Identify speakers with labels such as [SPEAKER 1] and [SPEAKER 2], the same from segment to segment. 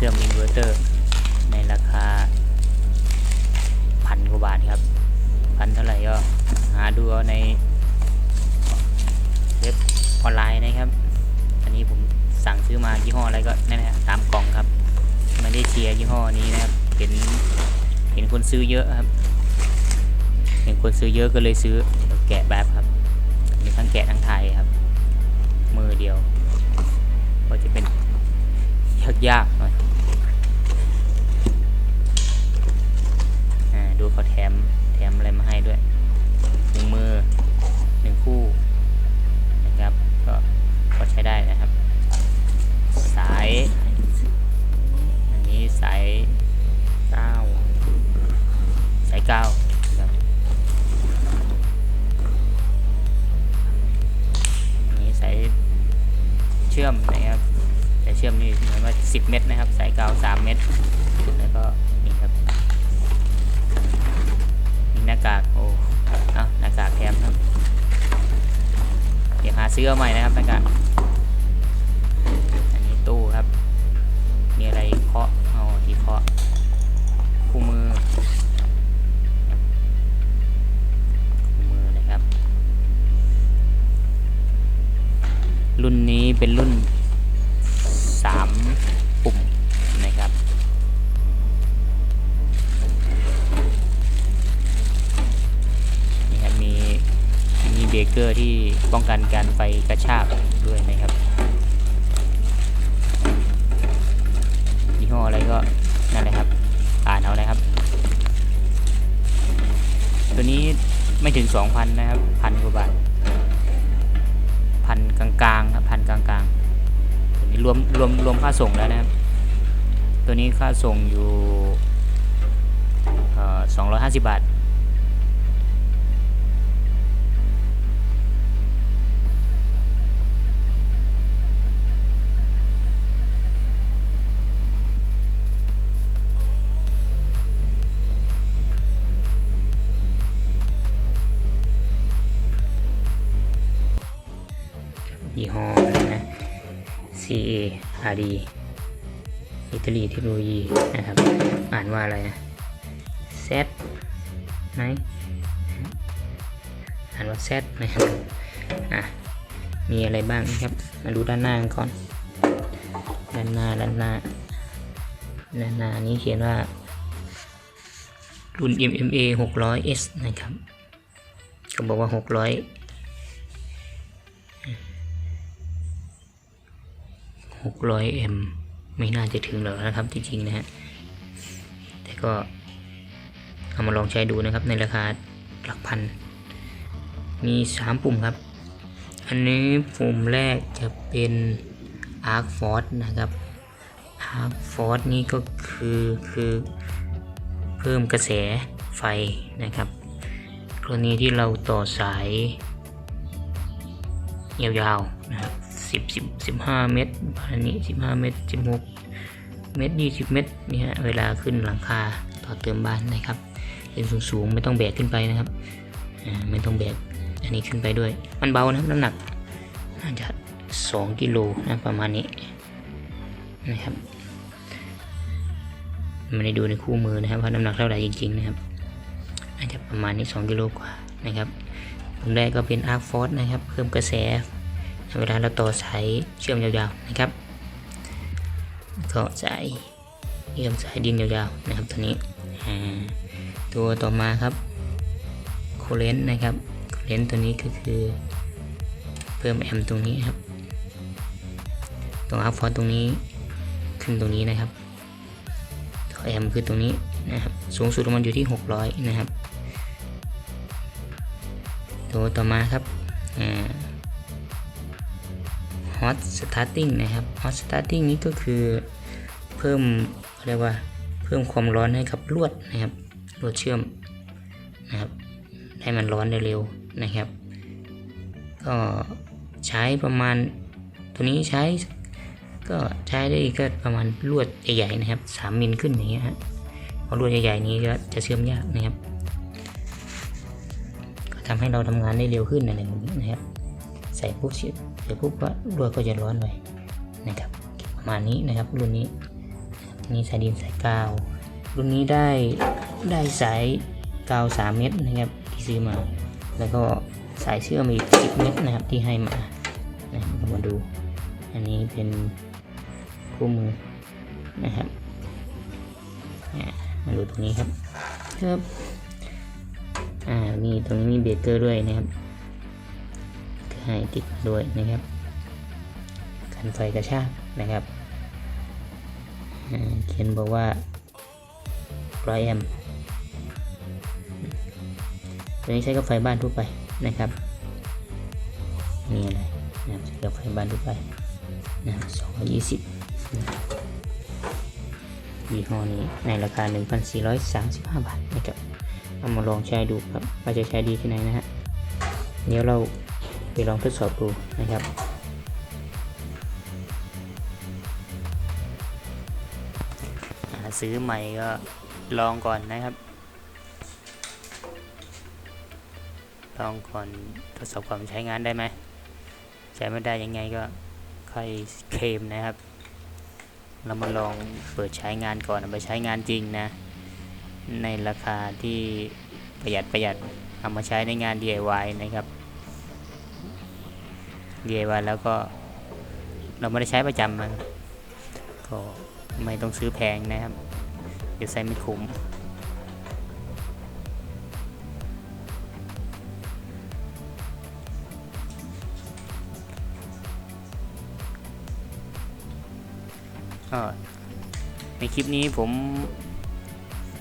[SPEAKER 1] รื่องมอินเวอร์เตอร์ ในราคาพันกว่าบาทครับพันเท่าไหร่ก็หาดูเอาในเว็บออนไลน์นะครับ อันนี้ผมสั่งซื้อมายี่ห้ออะไรก็นั่นแหละตามกล่องครับไม่ได้เชียร์ยี่ห้อนี้นะครับเห็นเห็นคนซื้อเยอะครับ เห็นคนซื้อเยอะก็เลยซื้อแกะแบบครับมีทั้งแกะทั้งไทยครับ มือเดียว ก็จะเป็นยากๆ 10 เม็ดนะครับ สายเก้า3เม็ดแล้วก็นี่ครับมีหน้ากากโอ้เอาหน้ากากแถมครับเดี๋ยวหาซื้อเอาใหม่นะ รกเกอร์ที่ป้องกันการไฟกระชากด้วยนะครับยี่ห้ออะไรก็นั่นแหละครับอ่านเอานะครับ ตัวนี้ไม่ถึง 2,000 นะครับพันกว่าบาทพันกลางๆครับพันกลางๆตัวนี้รวมรวมรวมค่าส่งแล้วนะครับ ตัวนี้ค่าส่งอยู่เอ่อ250 บาท ยี่ห้อนะ CA RD อิตาลีเทคโนโลยีนะครับ อ่านว่าอะไรนะ Z ไหมอ่านว่า Z นะครับอะมีอะไรบ้างนะครับ มาดูด้านหน้าก่อน ด้านหน้าด้านหน้าด้านหน้านี้เขียนว่า รุ่น MMA 600S นะครับเขาบอกว่า 600 600 m ไม่น่าจะถึงหรอกนะครับจริงๆนะฮะ แต่ก็เอามาลองใช้ดูนะครับในราคาหลักพัน มี 3 ปุ่มครับ อันนี้ปุ่มแรกจะเป็น Arc Force นะครับ Arc Force นี่ก็คือคือเพิ่มกระแสไฟนะครับ กรณีที่เราต่อสายยาว สิบสิบสิบห้าเมตรอันนี้สิบห้าเมตรสิบหกเมตรยี่สิบเมตรเนี่ยเวลาขึ้นหลังคาต่อเติมบ้านนะครับเป็นสูงๆไม่ต้องแบกขึ้นไปนะครับไม่ต้องแบกอันนี้ขึ้นไปด้วย มันเบานะครับน้ำหนักน่าจะสองกิโลนะประมาณนี้นะครับไม่ได้ดูในคู่มือนะครับว่าน้ำหนักเท่าไหร่จริงๆนะครับน่าจจะประมาณนี้สองกิโลกว่านะครับปุ่มแรกก็เป็น Arc Force นะครับ เพิ่มกระแส เวลาเราต่อสายเชื่อมยาวๆนะครับก็สายเชื่อมสายดินยาวๆนะครับตัวนี้ตัวต่อมาครับโคเลนนะครับโคเลนตัวนี้ก็คือเพิ่มแอมตรงนี้ครับตรงอัพฟอร์ตรงนี้ขึ้นตรงนี้นะครับตัวแอมคือตรงนี้นะครับสูงสุดมันอยู่ที่ 600 นะครับตัวต่อมาครับอ่า hot starting นะครับ hot starting นี้ก็คือเพิ่มเรียกว่าเพิ่มความร้อนให้กับลวดนะครับลวดเชื่อมนะครับให้มันร้อนเร็วๆนะครับ ก็ใช้ประมาณตัวนี้ใช้ก็ใช้ได้ก็ประมาณลวดใหญ่ๆนะครับ3มิลขึ้นอย่างเงี้ยฮะเพราะลวดใหญ่ๆนี้ก็จะเชื่อมยากนะครับ ก็ทำให้เราทำงานได้เร็วขึ้นอะไรแบบนี้นะครับ ใส่ปุ๊บเสียเดี๋ยวปุ๊บก็ลวก็จะร้อนไปนะครับประมาณนี้นะครับรุ่นนี้นี่สายดินสายกาว รุ่นนี้ได้ได้สายกาว 3 เม็ดนะครับที่ซื้อมา แล้วก็สายเชื่อมอีก 10 เม็ดนะครับที่ให้มานะครับมาดู อันนี้เป็นคู่มือนะครับมาดูตรงนี้ครับครับอ่ามีตรงนี้มีเบรกเกอร์ด้วยนะครับ ให้ติดด้วยนะครับกันไฟกระชากนะครับเขียนบอกว่าร้อยแอมตัวนี้ใช้กับไฟบ้านทั่วไปนะครับมีอะไรนะครับใช้กับไฟบ้านทั่วไปนะสองยยี่สิบยี่ห้อนี้ในราคา 1,435 บาทนะครับเอามาลองใช้ดูครับว่าจะใช้ดีที่ไหนนะฮะเดี๋ยวเรา ไปลองทดสอบดูนะครับอ่าซื้อใหม่ก็ลองก่อนนะครับ ลองก่อนทดสอบความใช้งานได้ไหมใช้ไม่ได้ยังไงก็ค่อยเคลมนะครับ เรามาลองเปิดใช้งานก่อนเอาไปใช้งานจริงนะ ในราคาที่ประหยัดประหยัดเอามาใช้ในงาน DIY นะครับ DIY แล้วก็เราไม่ได้ใช้ประจำมันก็ไม่ต้องซื้อแพงนะครับ เดี๋ยวใส่ไม่คุ้มก็ในคลิปนี้ผม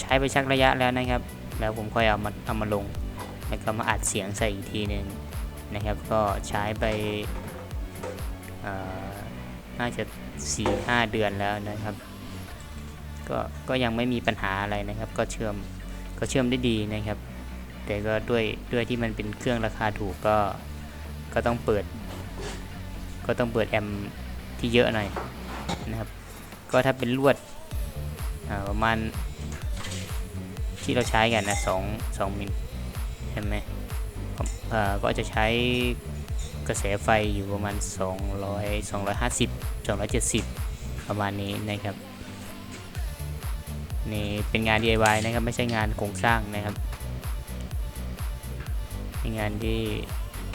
[SPEAKER 1] ใช้ไปชักระยะแล้วนะครับ แล้วผมค่อยเอามาเอามาลง แล้วก็มาอัดเสียงใส่อีกทีหนึ่ง นะครับก็ใช้ไปน่าจะ 4-5 เดือนแล้วนะครับก็ก็ยังไม่มีปัญหาอะไรนะครับ ก็เชื่อมก็เชื่อมได้ดีนะครับ แต่ก็ด้วยด้วยที่มันเป็นเครื่องราคาถูกก็ก็ต้องเปิด ก็ต้องเปิดแอมที่เยอะหน่อยนะครับ ก็ถ้าเป็นลวดประมาณที่เราใช้กันนะสองสองมิลใช่ไหม ก็จะใช้กระแสไฟอยู่ประมาณ 200 250 270 ประมาณนี้นะครับนี่เป็นงาน DIY นะครับไม่ใช่งานโครงสร้างนะครับเป็นงานที่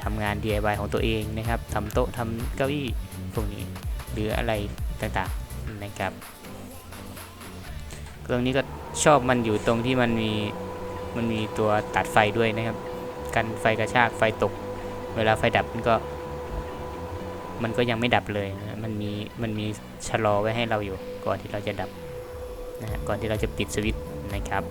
[SPEAKER 1] ทำงาน DIY ของตัวเองนะครับทำโต๊ะทำเก้าอี้พวกนี้หรืออะไรต่างๆนะครับเครื่องนี้ก็ชอบมันอยู่ตรงที่มันมีมันมีตัวตัดไฟด้วยนะครับ กันไฟกระชากไฟตก เวลาไฟดับมันก็ มันก็ยังไม่ดับเลยนะมันมีมันมีชะลอไว้ให้เราอยู่ ก่อนที่เราจะดับนะฮะก่อนที่เราจะปิดสวิตช์นะครับ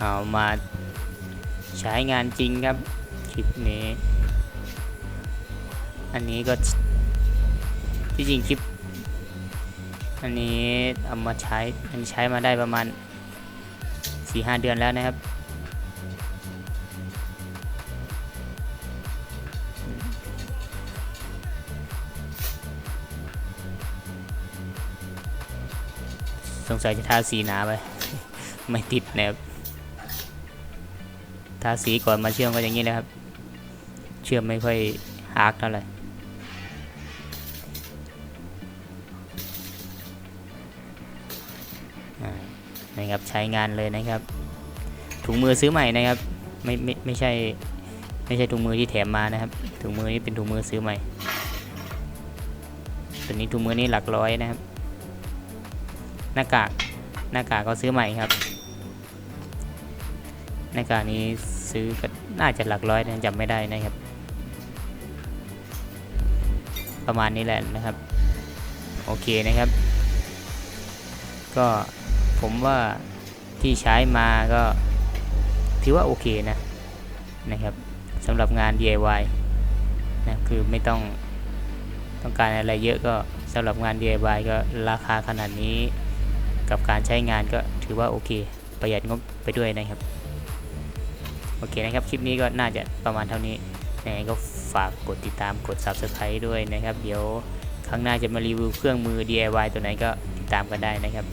[SPEAKER 1] เอามาใช้งานจริงครับคลิปนี้ อันนี้ก็ที่จริงคลิป อันนี้เอามาใช้อันนี้ใช้มาได้ประมาณ4-5เดือนแล้วนะครับ สงสัยจะทาสีหนาไป ไม่ติดนะครับ ทาสีก่อนมาเชื่อมก็อย่างนี้นะครับ เชื่อมไม่ค่อยฮาร์กเท่าไหร่นะครับใช้งานเลยนะครับ ถุงมือซื้อใหม่นะครับไม่ไม่ไม่ใช่ไม่ใช่ถุงมือที่แถมมานะครับ ถุงมือนี้เป็นถุงมือซื้อใหม่ตัวนี้ถุงมือนี้หลักร้อยนะครับ หน้ากากหน้ากากก็ซื้อใหม่ครับ หน้ากากนี้ซื้อก็น่าจะหลักร้อยนะจำไม่ได้นะครับ ประมาณนี้แหละนะครับ โอเคนะครับ ก็ผมว่าที่ใช้มาก็ถือว่าโอเคนะนะครับสำหรับงาน DIY นะคือไม่ต้องต้องการอะไรเยอะก็สำหรับงาน DIY ก็ราคาขนาดนี้ กับการใช้งานก็ถือว่าโอเค ประหยัดงบไปด้วยนะครับ โอเคนะครับ คลิปนี้ก็น่าจะประมาณเท่านี้ยังไงก็ฝากกดติดตามกด Subscribe ด้วยนะครับ เดี๋ยวครั้งหน้าจะมารีวิวเครื่องมือ DIY ตัวไหนก็ติดตามกันได้นะครับ